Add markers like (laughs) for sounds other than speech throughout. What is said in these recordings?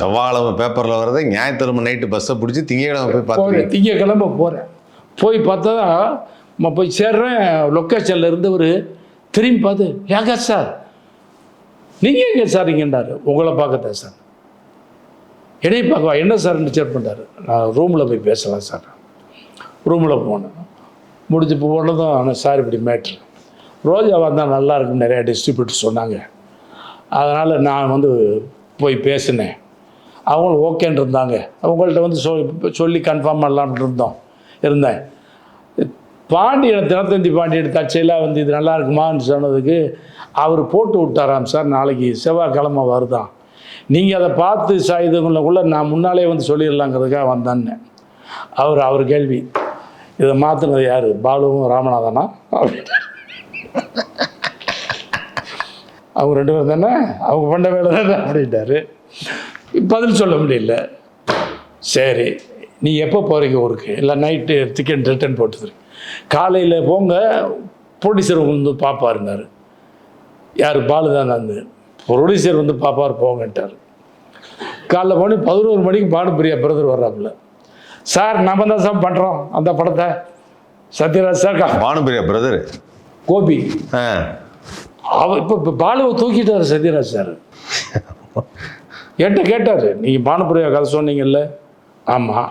செவ்வாழமை பேப்பரில் வர்றது ஞாயிற்றுக்கிழமை நைட்டு பஸ்ஸை பிடிச்சி திங்கக்கிழமை போய் பார்த்தேன் திங்கக்கிழமை போகிறேன் போய் பார்த்தா நான் போய் சேர்றேன். லொக்கேஷனில் இருந்தவர் திரும்பி பார்த்து ஏங்க சார் நீங்கள் எங்கே சார் இங்கேன்றாரு. உங்களை பார்க்கத்தான் சார் என்னை பார்க்கவா? என்ன சார்னு சேர் பண்ணாரு நான் ரூமில் போய் பேசலாம் சார் ரூமில் போனேன். முடிஞ்சு போனதும் ஆனால் சார் இப்படி மேட்ரு ரோஜா வந்தால் நல்லா இருக்குன்னு நிறையா டிஸ்ட்ரிபியூட்டர் சொன்னாங்க. அதனால் நான் வந்து போய் பேசினேன். அவங்களும் ஓகேன்னு இருந்தாங்க. அவங்கள்ட்ட வந்து சொல் சொல்லி கன்ஃபார்ம் பண்ணலாம்னு இருந்தோம். இருந்தேன். பாண்டியன் தினத்தந்தி பாண்டியன் தச்சையில் வந்து இது நல்லா இருக்குமான்னு சொன்னதுக்கு அவர் போட்டு விட்டாராம் சார். நாளைக்கு செவ்வாய்க்கிழமை வருதான் நீங்கள் அதை பார்த்து சா நான் முன்னாலே வந்து சொல்லிடலாங்கிறதுக்காக வந்தேன்னு. அவர் அவர் கேள்வி. இதை மாற்றினது யார்? பாலுவும் ராமநாதனா? அப்படின்னு அவங்க ரெண்டு பேரும் தானே? அவங்க பண்ண வேலை தானே? அப்படின்ட்டாரு. பதில் சொல்ல முடியல. சரி நீ எப்போ போகிறீங்க ஊருக்கு? இல்லை நைட்டு டிக்கெட் ரிட்டர்ன் போட்டுது காலையில் போங்க ப்ரொடியூசர் வந்து பார்ப்பாருனாரு யார்? பாலு தான் நான் ப்ரொடியூசர் வந்து பார்ப்பார் போங்கன்ட்டார். காலைல போனி பதினோரு மணிக்கு பானுப்பிரியா பிரதர் வர்றாப்புல. சார் நம்ம தான் சார் பண்ணுறோம் அந்த படத்தை. Sathyaraj sir Bhanupriya brother Gopi. இப்போ இப்போ பாலுவை தூக்கிட்டார் சத்யராஜ் சார் (laughs) என்கிட்ட கேட்டார். நீங்கள் பானுப்பிரியா கதை சொன்னீங்கல்ல? ஆமாம்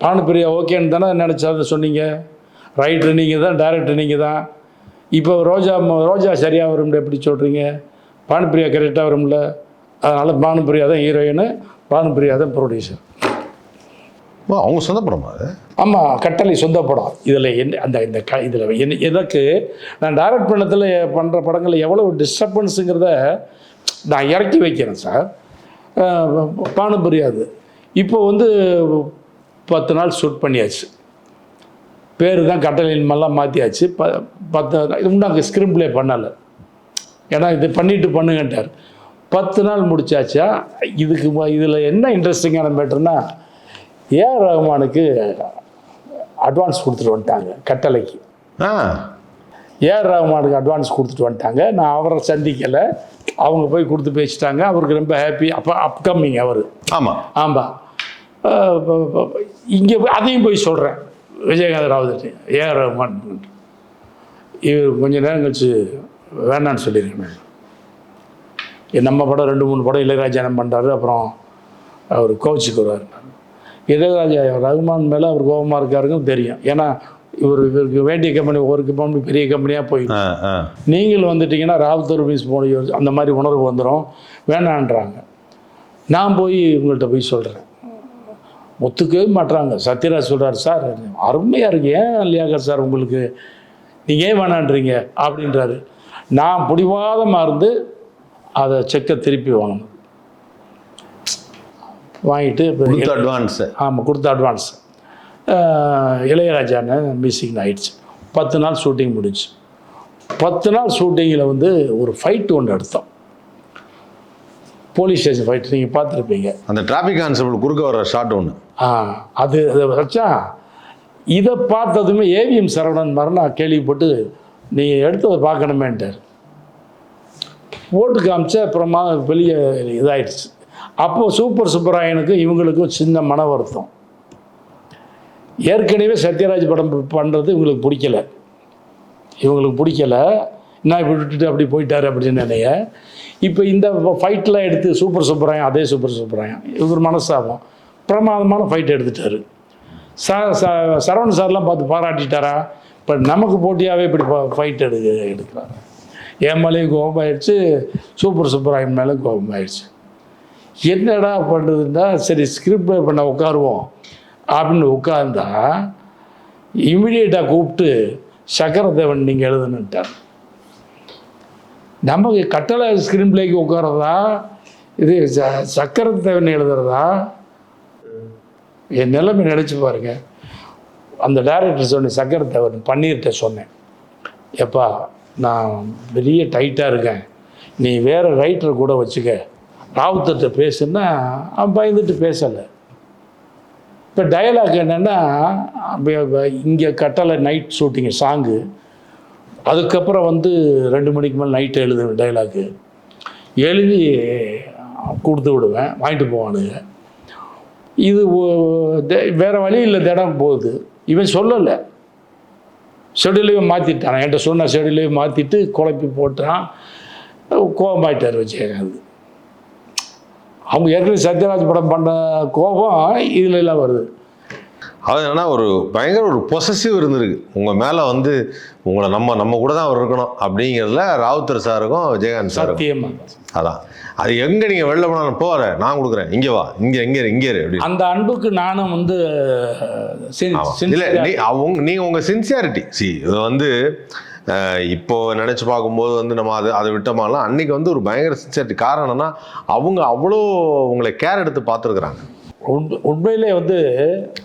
பானுப்பிரியா ஓகேன்னு தானே நினச்சாத சொன்னீங்க? ரைட்டர் நீங்கள் தான் டைரக்டர் நீங்கள் தான். இப்போ ரோஜா ரோஜா சரியாக வரும்ல எப்படி சொல்கிறீங்க பானுப்பிரியா கரெக்டாக வரும்ல? அதனால் பானுப்பிரியா தான் ஹீரோயின் பானுப்பிரியா தான் ப்ரொடியூசர் ஓ, அவங்க சொந்த படமா அது? ஆமாம் கட்டளை சொந்த படம். இதில் என்ன அந்த இந்த க இதில் என்ன எனக்கு நான் டைரக்ட் பண்ணத்தில் பண்ணுற படங்களில் எவ்வளோ டிஸ்டர்பன்ஸுங்கிறத நான் இறக்கி வைக்கிறேன் சார். பானம் புரியாது. இப்போ வந்து பத்து நாள் ஷூட் பண்ணியாச்சு. பேர் தான் கட்டளையின் மேலாம் மாற்றியாச்சு ப பத்து இது நாங்கள் ஸ்க்ரீன் ப்ளே பண்ணலை. ஏன்னா இது பண்ணிட்டு பண்ணுங்கன்ட்டார். பத்து நாள் முடிச்சாச்சா? இதுக்கு இதில் என்ன இன்ட்ரெஸ்டிங்கான மேட்டர்னா ஏஆர் ரஹ்மானுக்கு அட்வான்ஸ் கொடுத்துட்டு வந்துட்டாங்க கட்டளைக்கு. ஆ. ஏஆர் ரஹ்மானுக்கு அட்வான்ஸ் கொடுத்துட்டு வந்துட்டாங்க. நான் அவரை சந்திக்கலை. அவங்க போய் கொடுத்து பேசிட்டாங்க. அவருக்கு ரொம்ப ஹாப்பி அப்போ அப்கமிங் அவர். ஆமாம் ஆமாம் இங்கே அதையும் போய் சொல்கிறேன் விஜயகாந்த் ராவத் ஏஆர் ரஹ்மான் இவர் கொஞ்ச நேரம் கழிச்சு வேணான்னு சொல்லியிருக்கேன் நான் நம்ம படம் ரெண்டு மூணு படம் இளையராஜானம் பண்ணுறாரு அப்புறம் அவர் கோச்சிக்கு வருவார். இளையராஜா ரகுமான் மேலே அவர் கோபமாக இருக்காருன்னு தெரியும். ஏன்னா இவர் இவருக்கு வேண்டிய கம்பெனி ஒரு கம்பெனி பெரிய கம்பெனியாக போய் ஆ ஆ. நீங்கள் வந்துட்டீங்கன்னா ராவுத்தர் மீஸ் போன அந்த மாதிரி உணர்வு வந்துடும் வேணான்றாங்க. நான் போய் இவங்கள்ட்ட போய் சொல்கிறேன் ஒத்துக்கவே மாட்றாங்க. சத்யராஜ் சொல்கிறார் சார் அருமையாக இருக்கு. ஏன் லியாகர் சார் உங்களுக்கு? நீங்கள் ஏன் வேணான்றீங்க? அப்படின்றாரு. நான் பிடிவாதமாக இருந்து அதை செக்கை திருப்பி வாங்கணும். வாங்கிட்டு அட்வான்ஸு ஆமாம் கொடுத்த அட்வான்ஸ் இளையராஜான மிஸ்ஸிங் ஆயிடுச்சு பத்து நாள் ஷூட்டிங் முடிஞ்சு. பத்து நாள் ஷூட்டிங்கில் வந்து ஒரு ஃபைட் ஒன்று எடுத்தோம். போலீஸ் ஸ்டேஷன் ஃபைட் நீங்கள் பார்த்துருப்பீங்க. அந்த டிராஃபிக் கான்ஸ்டபிள் குறுக்க வர ஷாட் ஒன்று ஆ அது வச்சா இதை பார்த்ததுமே ஏவிஎம் சரவணன் நான் கேள்விப்பட்டு நீங்கள் எடுத்ததை பார்க்கணுமேன்ட்டார். போட்டு காமிச்சா அப்புறமா வெளியே இதாயிடுச்சு. அப்போது சூப்பர் சுப்பராயனுக்கு இவங்களுக்கும் சின்ன மன வருத்தம் ஏற்கனவே சத்யராஜ் படம் பண்ணுறது இவங்களுக்கு பிடிக்கல. இவங்களுக்கு பிடிக்கல. நான் இப்படி விட்டுட்டு அப்படி போயிட்டாரு அப்படின்னு நினைய. இப்போ இந்த ஃபைட்டெலாம் எடுத்து சூப்பர் சூப்பராயன் அதே சூப்பர் சூப்பராயன் இவர் மனசாகும் பிரமாதமான ஃபைட் எடுத்துட்டாரு. ச ச- சார்லாம் பார்த்து பாராட்டிட்டாரா? இப்போ நமக்கு போட்டியாகவே இப்படி ஃபைட் எடுக்க எடுக்கிறார். என் மேலேயும் கோபம் ஆயிடுச்சு சூப்பர் சூப்பராயன் மேலே கோபம் ஆயிடுச்சு என்னடா பண்ணுறதுன்னா சரி ஸ்கிரிப்ட் பண்ண உட்காருவோம். அப்படின்னு உட்கார்ந்தா இமிடியேட்டாக கூப்பிட்டு சக்கரதேவன் நீங்கள் எழுதுனுட்டார் நமக்கு கட்டளை ஸ்க்ரீன் பிளேக்கு உட்காரதா இது ச- சக்கரத்தேவன் எழுதுறதா? என் நிலைமை நினச்சி பாருங்க. அந்த டைரக்டர் சொன்னேன் சக்கரத்தேவன் பன்னீர்கிட்ட சொன்னேன். எப்பா நான் பெரிய டைட்டாக இருக்கேன். நீ வேறு ரைட்டரை கூட வச்சுக்க. ராவுத்தர்கிட்ட பேசுன்னா அவன் பயந்துட்டு பேசலை. இப்போ டயலாக் என்னென்னா இங்கே கட்டளை நைட் ஷூட்டிங்கு சாங்கு அதுக்கப்புறம் வந்து ரெண்டு மணிக்கு மேலே நைட்டு எழுதுவேன் டைலாக்கு எழுதி கொடுத்து விடுவேன் வாங்கிட்டு போவானுங்க. இது வேறு வழி இல்லை திடம் போகுது. இவன் சொல்லலை. ஷெடியூலையும் மாற்றிட்டான் என்கிட்ட சொன்ன ஷெடியூலையும் மாற்றிட்டு குழப்பி போட்டான். கோபமாயிட்டார் விஜயகாந்த் அவங்க ஏற்கனவே சத்யராஜ் படம் பண்ண கோபம் இதுல எல்லாம் வருது. அது என்னன்னா ஒரு பயங்கர ஒரு பொசசிவ் இருந்திருக்கு. உங்க மேல வந்து உங்களை நம்ம நம்ம கூட தான் அவர் இருக்கணும் அப்படிங்கிறதுல ராவுத்தர் சாருக்கும் விஜயகாந்த் சாருக்கும். சத்தியமா. அதான். அது எங்க நீங்க வெளில போனாலும் போற நான் கொடுக்குறேன். இங்க வா. இங்க இரு, இங்க இரு அப்படின்னு அந்த அன்புக்கு நானும் வந்து இல்ல நீ அவங்க நீங்க உங்க சின்சியாரிட்டி சி இது வந்து இப்போ நினைச்சு பார்க்கும்போது வந்து நம்ம அதை அதை விட்டோமாலாம் அன்னைக்கு வந்து ஒரு பயங்கர சின்சியாரிட்டி காரணம் என்னன்னா அவங்க அவ்வளோ உங்களை கேர் எடுத்து பார்த்துருக்குறாங்க. உண்மை- உண்மையிலே வந்து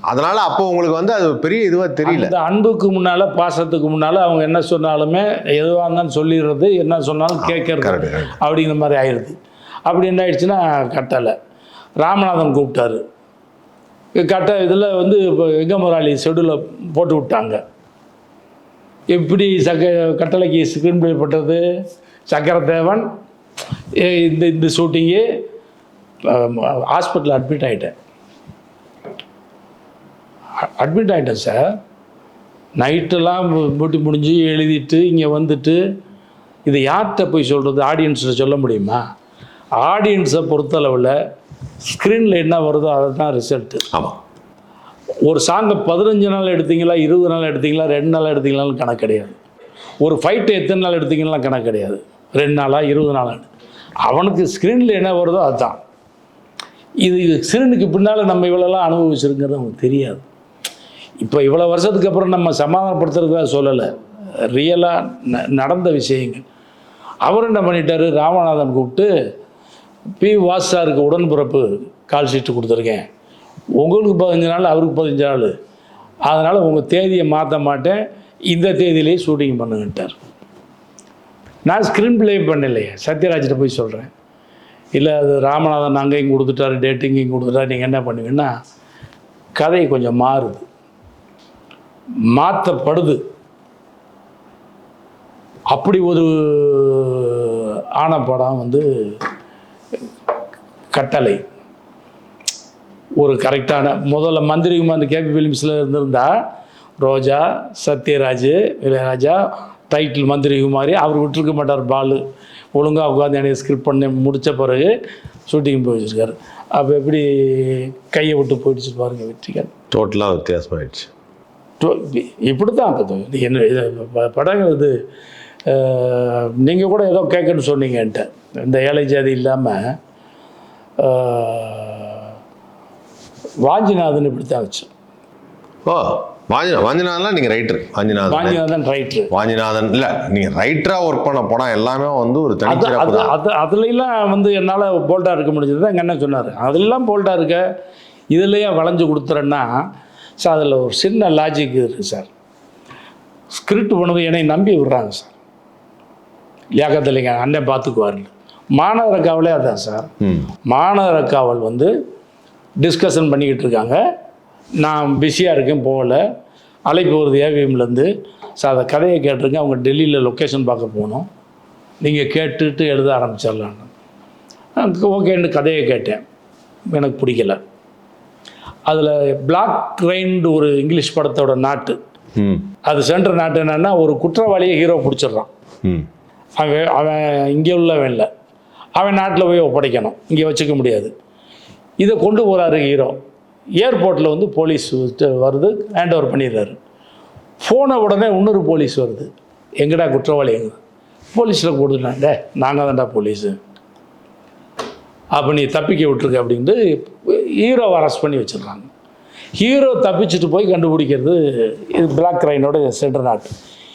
அதனால அப்போ உங்களுக்கு வந்து அது பெரிய இதுவா தெரியல. அந்த அன்புக்கு முன்னால பாசத்துக்கு முன்னால அவங்க என்ன சொன்னாலுமே எதுவாக இருந்தாலும் சொல்லிடுறது என்ன சொன்னாலும் கேட்கறது. அப்படிங்கிற மாதிரி ஆயிடுது. அப்படி என்ன ஆயிடுச்சுன்னா கட்டலை. ராமநாதன் கூப்பிட்டாரு. கட்ட இதில் வந்து இப்போ எங்க முதலாளி ஷெடியூலில் போட்டு விட்டாங்க. எப்படி சக்க கட்டளைக்கு ஸ்க்ரீன் பிளே போட்டது சக்கரதேவன் ஏ, இந்த இந்த ஷூட்டிங்கு ஹாஸ்பிட்டலில் அட்மிட் ஆகிட்டேன் அட்மிட் ஆகிட்டேன் சார். நைட்டெல்லாம் மூட்டி முடிஞ்சு எழுதிட்டு இங்கே வந்துட்டு இதை யார்கிட்ட போய் சொல்கிறது? ஆடியன்ஸில் சொல்ல முடியுமா? ஆடியன்ஸை பொறுத்தளவில் ஸ்க்ரீனில் என்ன வருதோ அதை தான் ரிசல்ட்டு ஆமா. ஒரு சாங்கை பதினஞ்சு நாள் எடுத்தீங்களா இருபது நாள் எடுத்தீங்களா ரெண்டு நாள் எடுத்தீங்களான்னு கணக்கு கிடையாது. ஒரு ஃபைட்டை எத்தனை நாள் எடுத்தீங்கன்னா கணக்கு கிடையாது. ரெண்டு நாளா இருபது நாளா. அவனுக்கு ஸ்க்ரீனில் என்ன வருதோ அதுதான். இது ஸ்க்ரீனுக்கு பின்னால் நம்ம இவ்வளோலாம் அனுபவிச்சிருங்கிறது அவனுக்கு தெரியாது. இப்போ இவ்வளோ வருஷத்துக்கு அப்புறம் நம்ம சமாதானப்படுத்துறதுக்காக சொல்லலை. ரியலாக ந நடந்த விஷயங்கள். அவர் என்ன பண்ணிட்டாரு? ராமநாதன் கூப்பிட்டு பி வாசாருக்கு உடன்பிறப்பு கால் ஷீட்டு கொடுத்துருக்கேன். உங்களுக்கு பதினஞ்சு நாள் அவருக்கு பதினஞ்சு நாள். அதனால் உங்கள் தேதியை மாற்ற மாட்டேன். இந்த தேதியிலேயே ஷூட்டிங் பண்ணுங்கன்ட்டார். நான் ஸ்க்ரீன் ப்ளே பண்ணலையே. சத்யராஜ்கிட்ட போய் சொல்கிறேன் இல்லை அது ராமநாதன் அங்கேயும் கொடுத்துட்டாரு டேட்டு இங்கேயும் கொடுத்துட்டாரு. நீங்கள் என்ன பண்ணுவீங்கன்னா கதை கொஞ்சம் மாறுது. மாற்றப்படுது அப்படி ஒரு ஆன படம் வந்து கட்டளை. ஒரு கரெக்டான முதல்ல மந்திரி அந்த கேபி ஃபிலிம்ஸில் இருந்திருந்தா ரோஜா சத்யராஜ் இளையராஜா டைட்டில் மந்திரி குமாரி அவர் விட்டுருக்க மாட்டார் பாலு. ஒழுங்காக உட்காந்து எனக்கு ஸ்கிரிப்ட் பண்ணி முடித்த பிறகு ஷூட்டிங் போய் வச்சிருக்காரு அப்போ எப்படி கையை விட்டு போயிடுச்சு பாருங்க வெற்றிகர் டோட்டலாக வித்தியாசமாயிடுச்சு. இப்படி தான் என்ன படங்கள் இது நீங்கள் கூட ஏதோ கேட்கணும்னு சொன்னீங்க என்கிட்ட இந்த ஏழை ஜாதி இல்லாமல் வாஞ்சிநாதன் இப்படி தான் வச்சு. ஓ வாஞ்சி வாஞ்சிநாதன்லாம் நீங்கள் ரைட்டர் வாஞ்சிநாதன் வாஞ்சிநாதன் ரைட்ரு வாஞ்சிநாதன் இல்லை நீங்கள் ரைட்டராக ஒர்க் பண்ண படம் எல்லாமே வந்து ஒரு தான் அது அதுலலாம் வந்து என்னால் போல்ட்டாக இருக்க முடிஞ்சது. தான் எங்கள் அண்ணன் சொன்னார். அதெல்லாம் போல்ட்டாக இருக்க இதுலேயே வளைஞ்சு கொடுத்துறேன்னா சார் அதில் ஒரு சின்ன லாஜிக் இருக்குது சார் ஸ்கிரிப்ட் பண்ணது என்னை நம்பி விடுறாங்க சார் லியாக்கத்தில்லைங்க அண்ணன் பார்த்துக்குவார்னு மாநகர காவலே அதான் சார். மாநகர காவல் வந்து டிஸ்கஷன் பண்ணிக்கிட்டு இருக்காங்க. நான் பிஸியாக இருக்கேன் போகல. அழைப்பு வருது ஏவிஎம்லேருந்து சார் அந்த கதையை கேட்டிருக்கேன். அவங்க டெல்லியில் லொக்கேஷன் பார்க்க போகணும் நீங்கள் கேட்டுட்டு எழுத ஆரம்பிச்சிடலான்னு. ஓகேன்னு கதையை கேட்டேன். எனக்கு பிடிக்கல. அதில் பிளாக் ரெயின்டு ஒரு இங்கிலீஷ் படத்தோட நாட்டு. அது சென்ற நாட்டு என்னென்னா ஒரு குற்றவாளியை ஹீரோ பிடிச்சிடுறான். அவன் அவன் இங்கே உள்ளவன் இல்லை. அவன் நாட்டில் போய் ஒப்படைக்கணும். இங்கே வச்சுக்க முடியாது. இதை கொண்டு போகிறாரு ஹீரோ. ஏர்போர்ட்டில் வந்து போலீஸ் வருது ஹேண்ட் ஓவர் பண்ணிடுறாரு. ஃபோனை உடனே இன்னொரு போலீஸ் வருது. எங்கடா குற்றவாளி எங்க? போலீஸில் கொடுத்துட்டான் நாங்கள் தான்டா போலீஸு. அப்போ நீ தப்பிக்க விட்டுருக்க அப்படின்ட்டு ஹீரோவை அரெஸ்ட் பண்ணி வச்சிடுறாங்க. ஹீரோ தப்பிச்சுட்டு போய் கண்டுபிடிக்கிறது இது பிளாக் ரைனோட சென்டர் நாட்டு.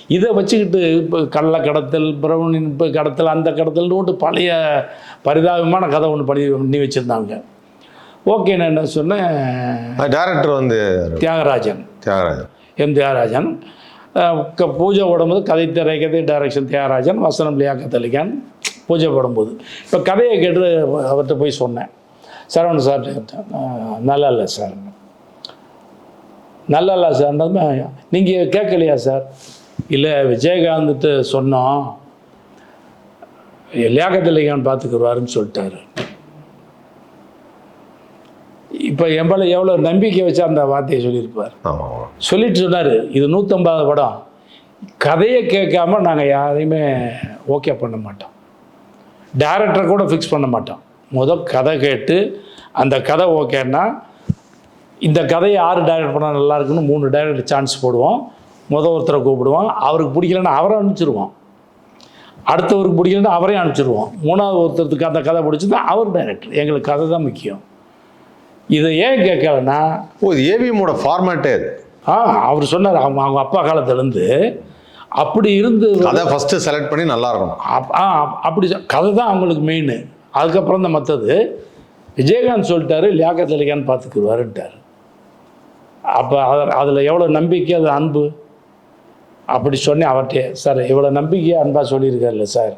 இதை வச்சுக்கிட்டு இப்போ கள்ள கடத்தல் பிரவுன் இப்போ கடத்தல் அந்த கடத்தல்னு பழைய பரிதாபமான கதை ஒன்று பண்ணி பண்ணி வச்சுருந்தாங்க. ஓகே நான் என்ன சொன்னேன்? டேரக்டர் வந்து தியாகராஜன். தியாகராஜன். எம். தியாகராஜன். க- பூஜை போடும்போது கதை திரை கதை டைரக்ஷன் தியாகராஜன் வசனம் லியாக்கத் அலிகான் பூஜை போடும்போது. இப்போ கதையை கேட்டு அவர்கிட்ட போய் சொன்னேன். சரவணன் சார் நல்லா இல்லை சார். நல்லா இல்லை சார். நீங்கள் கேட்கலையா சார்? இல்லை விஜயகாந்த்கிட்ட சொன்னோம் லியாக்கத் அலிகான் பார்த்துக்குருவாருன்னு சொல்லிட்டாரு. இப்போ எம்பளை எவ்வளோ நம்பிக்கை வச்சு அந்த வார்த்தையை சொல்லியிருப்பார்? சொல்லிட்டு சொன்னார் இது நூற்றம்பது படம். கதையை கேட்காம நாங்கள் யாரையுமே ஓகே பண்ண மாட்டோம். டேரக்டரை கூட ஃபிக்ஸ் பண்ண மாட்டோம். முதல் கதை கேட்டு அந்த கதை ஓகேன்னா இந்த கதையை யார் டைரக்ட் பண்ணால் நல்லா இருக்குன்னு மூணு டைரக்டர் சான்ஸ் போடுவோம். முத ஒருத்தரை கூப்பிடுவோம் அவருக்கு பிடிக்கலன்னா அவரை அனுப்பிச்சிருவோம் அடுத்தவருக்கு பிடிக்கலன்னா அவரையும் அனுப்பிச்சிருவோம் மூணாவது ஒருத்தருக்கு அந்த கதை பிடிச்சிருந்தா அவர் டைரக்டர் எங்களுக்கு கதை தான் முக்கியம். இதை ஏன் கேட்கலன்னா ஓ இது ஏவிஎம்மோட ஃபார்மேட்டே அது? ஆ அவர் சொன்னார். அவங்க அவங்க அப்பா காலத்துலேருந்து அப்படி இருந்து கதை ஃபஸ்ட்டு செலக்ட் பண்ணி நல்லா இருக்கணும். அப்- ஆ அப்- அப்படி கதை தான் அவங்களுக்கு மெயின் அதுக்கப்புறம் தான் மற்றது. விஜயகாந்த் சொல்லிட்டாரு லியாக்கத் அலிகான் பார்த்துக்குருவாருன்ட்டார் அப்போ அதில் எவ்வளோ நம்பிக்கை அது அன்பு? அப்படி சொன்னேன் அவர்கிட்ட சார் இவ்வளோ நம்பிக்கையாக அன்பாக சொல்லியிருக்காருல்ல சார்.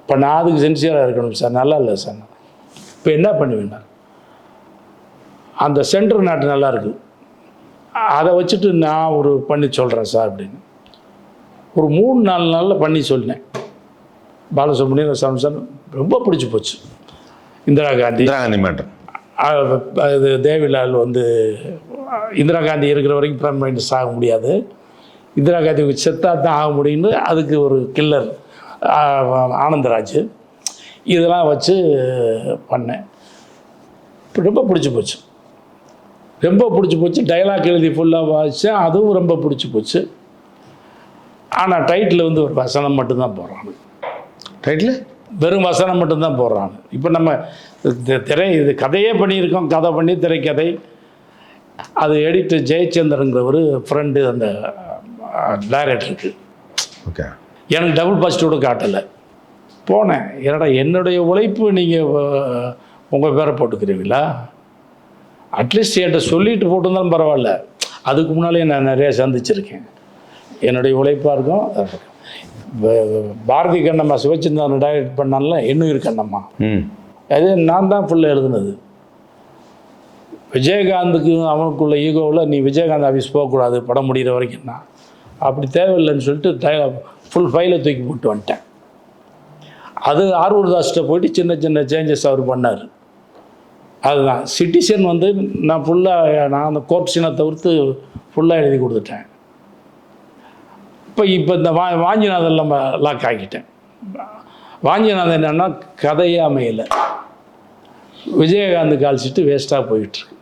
இப்போ நான் அதுக்கு சின்சியராக இருக்கணும் சார். நல்லா இல்லை சார். இப்போ என்ன பண்ணுவேன் நான் அந்த சென்டர் நாட்டு நல்லா இருக்கு. அதை வச்சுட்டு நான் ஒரு பண்ணி சொல்கிறேன் சார் அப்படின்னு. ஒரு மூணு நாலு நாளில் பண்ணி சொன்னேன் பாலசுப்ரமணியம் சாமி சார் ரொம்ப பிடிச்சி போச்சு. இந்திரா காந்தி. இந்திரா காந்தி மேட்டர். இது தேவிலால் வந்து இந்திரா காந்தி இருக்கிற வரைக்கும் பிரைம் மினிஸ்டர் ஆக முடியாது. இந்திரா காந்தி செத்தா தான் ஆக முடியும்னு அதுக்கு ஒரு கில்லர் ஆனந்தராஜ். இதெல்லாம் வச்சு பண்ணேன். ரொம்ப பிடிச்சி போச்சு. ரொம்ப பிடிச்சி போச்சு. டைலாக் எழுதி ஃபுல்லாக வாசித்தேன் அதுவும் ரொம்ப பிடிச்சி போச்சு. ஆனால் டைட்டில் வந்து ஒரு வசனம் மட்டும்தான் போடுறான் டைட்டில் வெறும் வசனம் மட்டும்தான் போடுறாங்க. இப்போ நம்ம திரை இது கதையே பண்ணியிருக்கோம். கதை பண்ணி திரைக்கதை. அது எடிட்டர் ஜெயச்சந்திரங்கிறவர் ஃப்ரெண்டு அந்த டைரக்டருக்கு ஓகே எனக்கு டபுள் பாசிட்டிவோட காட்டலை. போனேன். என்னடா என்னுடைய உழைப்பு நீங்கள் உங்கள் பேரை போட்டுக்கிறீங்களா? அட்லீஸ்ட் என்கிட்ட சொல்லிட்டு போட்டிருந்தாலும் பரவாயில்ல. அதுக்கு முன்னாலே நான் நிறைய சந்திச்சிருக்கேன். என்னுடைய உழைப்பாக இருக்கும். பாரதி கண்ணம்மா சிவச்சந்திரன் டைரக்ட் பண்ணால இன்னுயிர் கண்ணம்மா ம். அது நான் தான் ஃபுல்லாக எழுதுனது. விஜயகாந்துக்கு அவனுக்குள்ள ஈகோவில் நீ விஜயகாந்த் ஆஃபீஸ் போகக்கூடாது படம் முடிகிற வரைக்கும் நான். அப்படி தேவையில்லைன்னு சொல்லிட்டு டை ஃபுல் ஃபைலை தூக்கி போட்டு வந்துட்டேன். அது ஆரூர் போயிட்டு சின்ன சின்ன சேஞ்சஸ் அவர் பண்ணார். அதுதான். சிட்டிசன் வந்து நான் ஃபுல்லாக நான் அந்த கோர்ட் சீனை தவிர்த்து ஃபுல்லாக எழுதி கொடுத்துட்டேன். இப்போ இப்போ இந்த வா வாஞ்சிநாதன் நம்ம லாக் ஆக்கிட்டேன். வாஞ்சிநாதன் என்னென்னா கதையே அமையலை. விஜயகாந்த் கால்சிட்டு வேஸ்ட்டாக போயிட்டுருக்கு